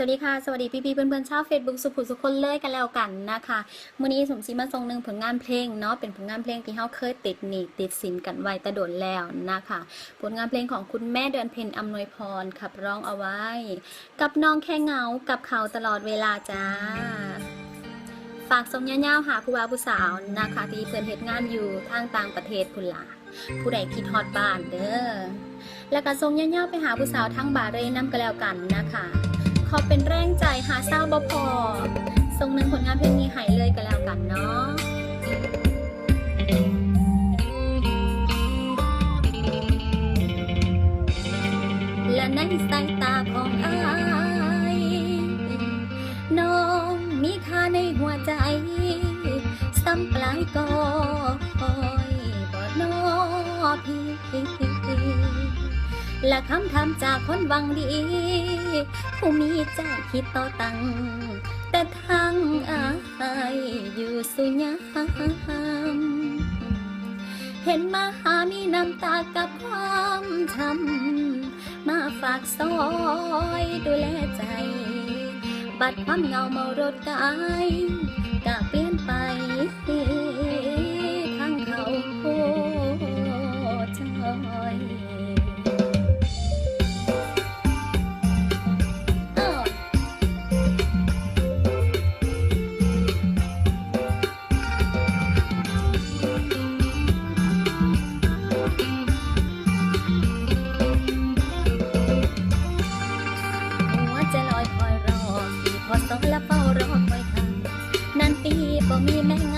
สวัสดีค่ะ สวัสดีพี่พี่ๆเพื่อนๆชาวเฟซบุ๊กสุขุสุคนเลยกันแล้วกันนะคะมื้อนี้สมศรีมาทรงหนึ่งผลงานเพลงเนาะเป็นผลงานเพลงที่เฮาเคยติดหนีติดสินกันไว้แต่โดนแล้วนะคะ ผลงานเพลงของคุณแม่เดือนเพ็ญอำนวยพรขับร้องเอาไว้ กับน้องแค่เงากับเขาตลอดเวลาจ้าฝากส่งย่าหาผู้บ่าวผู้สาวนะคะที่เพิ่อนเฮ็ดงานอยู่ทางต่างประเทศพุ่นล่ะผู้ใดคิดฮอดบ้านเด้อแล้วก็ส่งย่าๆไปหาผู้สาวทั้งบาเรนำก็แล้วกันนะคะ ขอเป็นแรงใจหาเศร้าบ่พอส่งหนึ่งผลงานเพลงนี้หายเลยก็แล้วกันเนาะและในสายตาของอายน้องมีค่าในหัวใจ ซ้ำปลายก็ค และคำถามจากคนหวังดี ผู้มีใจคิดต่อตัง แต่ทางอายอยู่สุญามเห็นมาหามีน้ำตากับความช้ำมาฝากซอยดูแลใจ บัดความเงาเมารถกาย พอสองและเฝ้ารอคอยทำนานปีบ่มีแม่งา